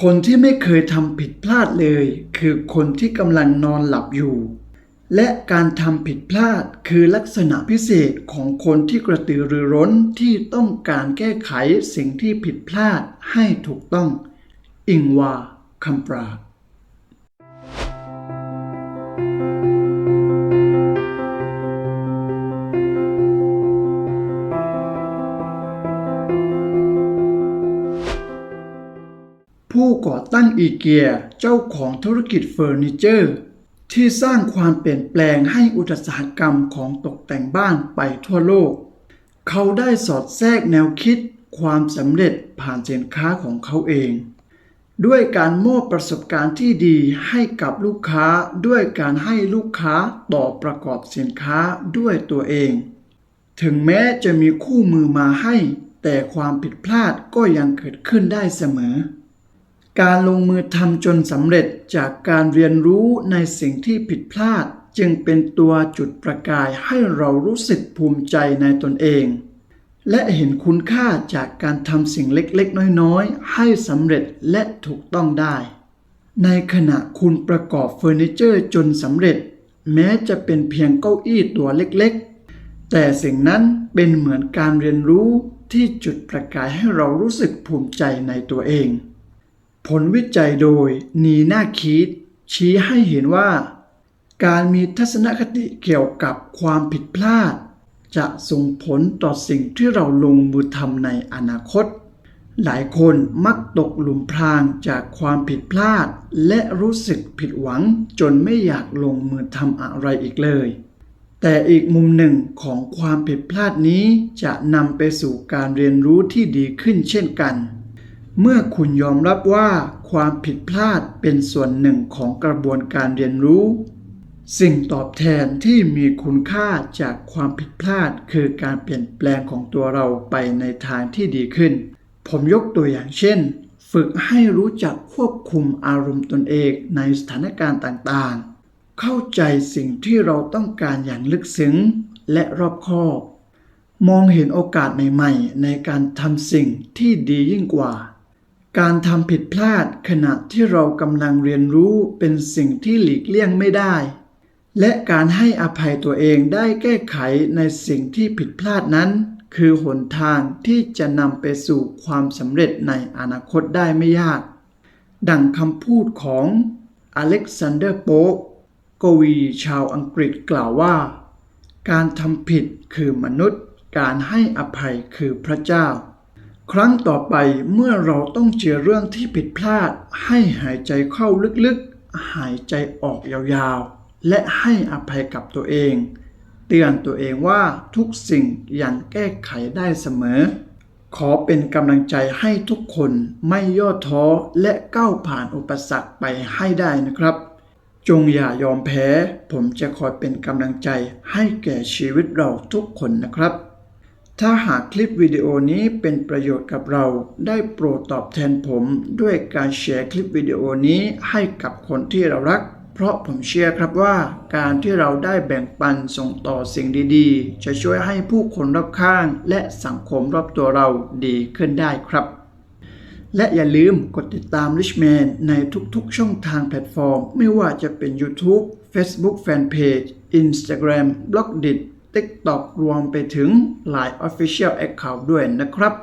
คนที่ไม่เคยทำผิดพลาดเลย คือคนที่กำลังนอนหลับอยู่ และการทำผิดพลาดคือลักษณะพิเศษของคนที่กระตือรือร้นที่ต้องการแก้ไขสิ่งที่ผิดพลาดให้ถูกต้อง อิงวาคัมปรา ผู้ก่อตั้งอีเกียเจ้าของธุรกิจเฟอร์นิเจอร์ ที่สร้างความเปลี่ยนแปลงให้อุตสาหกรรมของตกแต่งบ้านไปทั่วโลก เขาได้สอดแทรกแนวคิดความสำเร็จผ่านสินค้าของเขาเอง ด้วยการมอบประสบการณ์ที่ดีให้กับลูกค้าด้วยการให้ลูกค้าต่อประกอบสินค้าด้วยตัวเอง ถึงแม้จะมีคู่มือมาให้ แต่ความผิดพลาดก็ยังเกิดขึ้นได้เสมอ การลงมือทำจนสำเร็จจากการเรียนรู้ในสิ่งที่ผิดพลาด จึงเป็นตัวจุดประกายให้เรารู้สึกภูมิใจในตนเอง และเห็นคุณค่าจากการทำสิ่งเล็กๆ น้อยๆ ให้สำเร็จและถูกต้องได้ ในขณะคุณประกอบเฟอร์นิเจอร์จนสำเร็จ แม้จะเป็นเพียงเก้าอี้ตัวเล็กๆ แต่สิ่งนั้นเป็นเหมือนการเรียนรู้ที่จุดประกายให้เรารู้สึกภูมิใจในตัวเอง ผลวิจัยโดยนีนาคีดชี้ให้เห็นว่า การมีทัศนคติเกี่ยวกับความผิดพลาด จะส่งผลต่อสิ่งที่เราลงมือทำในอนาคต หลายคนมักตกหลุมพรางจากความผิดพลาด และรู้สึกผิดหวังจนไม่อยากลงมือทำอะไรอีกเลย แต่อีกมุมหนึ่งของความผิดพลาดนี้จะนำไปสู่การเรียนรู้ที่ดีขึ้นเช่นกัน เมื่อคุณยอมรับว่าความผิดพลาดเป็นส่วนหนึ่งของกระบวนการเรียนรู้ สิ่งตอบแทนที่มีคุณค่าจากความผิดพลาดคือการเปลี่ยนแปลงของตัวเราไปในทางที่ดีขึ้น ผมยกตัวอย่างเช่น ฝึกให้รู้จักควบคุมอารมณ์ตนเองในสถานการณ์ต่างๆ เข้าใจสิ่งที่เราต้องการอย่างลึกซึ้งและรอบคอบ มองเห็นโอกาสใหม่ ๆ ในการทำสิ่งที่ดียิ่งกว่า การทำผิดพลาดขณะที่เรากำลังเรียนรู้เป็นสิ่งที่หลีกเลี่ยงไม่ได้ และการให้อภัยตัวเองได้แก้ไขในสิ่งที่ผิดพลาดนั้น คือหนทางที่จะนำไปสู่ความสำเร็จในอนาคตได้ไม่ยาก ดังคำพูดของอเล็กซานเดอร์โป๊ปกวีชาวอังกฤษกล่าวว่า การทำผิดคือมนุษย์ การให้อภัยคือพระเจ้า ครั้งต่อไปเมื่อเราต้องเจอเรื่องที่ผิดพลาด ให้หายใจเข้าลึกๆ หายใจออกยาวๆ และให้อภัยกับตัวเอง เตือนตัวเองว่าทุกสิ่งยังแก้ไขได้เสมอ ขอเป็นกำลังใจให้ทุกคนไม่ย่อท้อและก้าวผ่านอุปสรรคไปให้ได้นะครับ จงอย่ายอมแพ้ ผมจะคอยเป็นกำลังใจให้แก่ชีวิตเราทุกคนนะครับ ถ้าหากคลิปวิดีโอนี้เป็นประโยชน์กับเรา ได้โปรดตอบแทนผมด้วยการแชร์คลิปวิดีโอนี้ให้กับคนที่เรารัก เพราะผมเชื่อครับว่า การที่เราได้แบ่งปันส่งต่อสิ่งดีๆ จะช่วยให้ผู้คนรอบข้าง และสังคมรอบตัวเราดีขึ้นได้ครับ และอย่าลืมกดติดตาม Richman ในทุกๆช่องทางแพลตฟอร์ม ไม่ว่าจะเป็น YouTube Facebook Fanpage Instagram b l o g d i t TikTok รวมไปถึง Line Official Account ด้วยนะครับ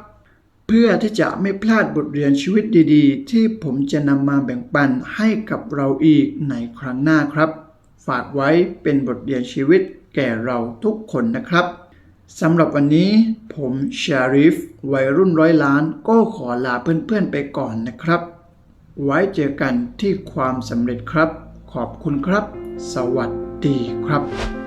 เพื่อที่จะไม่พลาดบทเรียนชีวิตดีๆ ที่ผมจะนำมาแบ่งปันให้กับเราอีกในครั้งหน้าครับ ฝากไว้เป็นบทเรียนชีวิตแก่เราทุกคนนะครับสำหรับวันนี้ผมชาริฟวัยรุ่นร้อยล้านก็ขอลาเพื่อนๆไปก่อนนะครับ ไว้เจอกันที่ความสำเร็จครับ ขอบคุณครับ สวัสดีครับ